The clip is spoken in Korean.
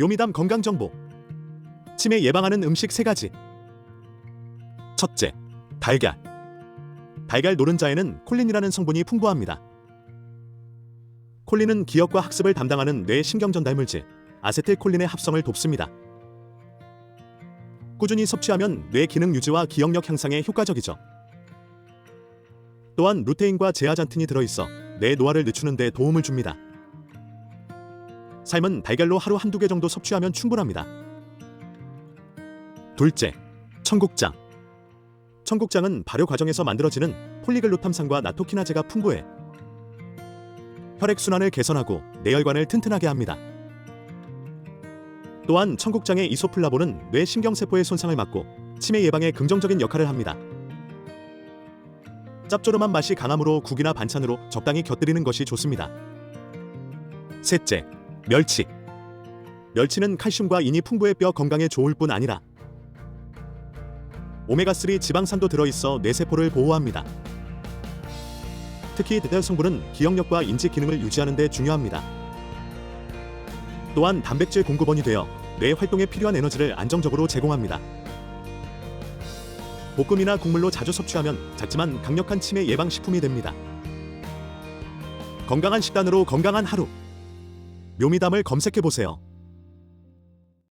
묘미담 건강 정보. 치매 예방하는 음식 세 가지. 첫째, 달걀. 달걀 노른자에는 콜린이라는 성분이 풍부합니다. 콜린은 기억과 학습을 담당하는 뇌 신경 전달 물질 아세틸콜린의 합성을 돕습니다. 꾸준히 섭취하면 뇌 기능 유지와 기억력 향상에 효과적이죠. 또한 루테인과 제아잔틴이 들어있어 뇌 노화를 늦추는 데 도움을 줍니다. 삶은 달걀로 하루 한두 개 정도 섭취하면 충분합니다. 둘째, 청국장. 청국장은 발효 과정에서 만들어지는 폴리글루탐산과 나토키나제가 풍부해 혈액 순환을 개선하고 뇌혈관을 튼튼하게 합니다. 또한 청국장의 이소플라본은 뇌 신경세포의 손상을 막고 치매 예방에 긍정적인 역할을 합니다. 짭조름한 맛이 강하므로 국이나 반찬으로 적당히 곁들이는 것이 좋습니다. 셋째, 멸치. 멸치는 칼슘과 인이 풍부해 뼈 건강에 좋을 뿐 아니라 오메가3 지방산도 들어있어 뇌세포를 보호합니다. 특히 대달 성분은 기억력과 인지 기능을 유지하는 데 중요합니다. 또한 단백질 공급원이 되어 뇌 활동에 필요한 에너지를 안정적으로 제공합니다. 볶음이나 국물로 자주 섭취하면 작지만 강력한 치매 예방 식품이 됩니다. 건강한 식단으로 건강한 하루. 묘미담을 검색해 보세요.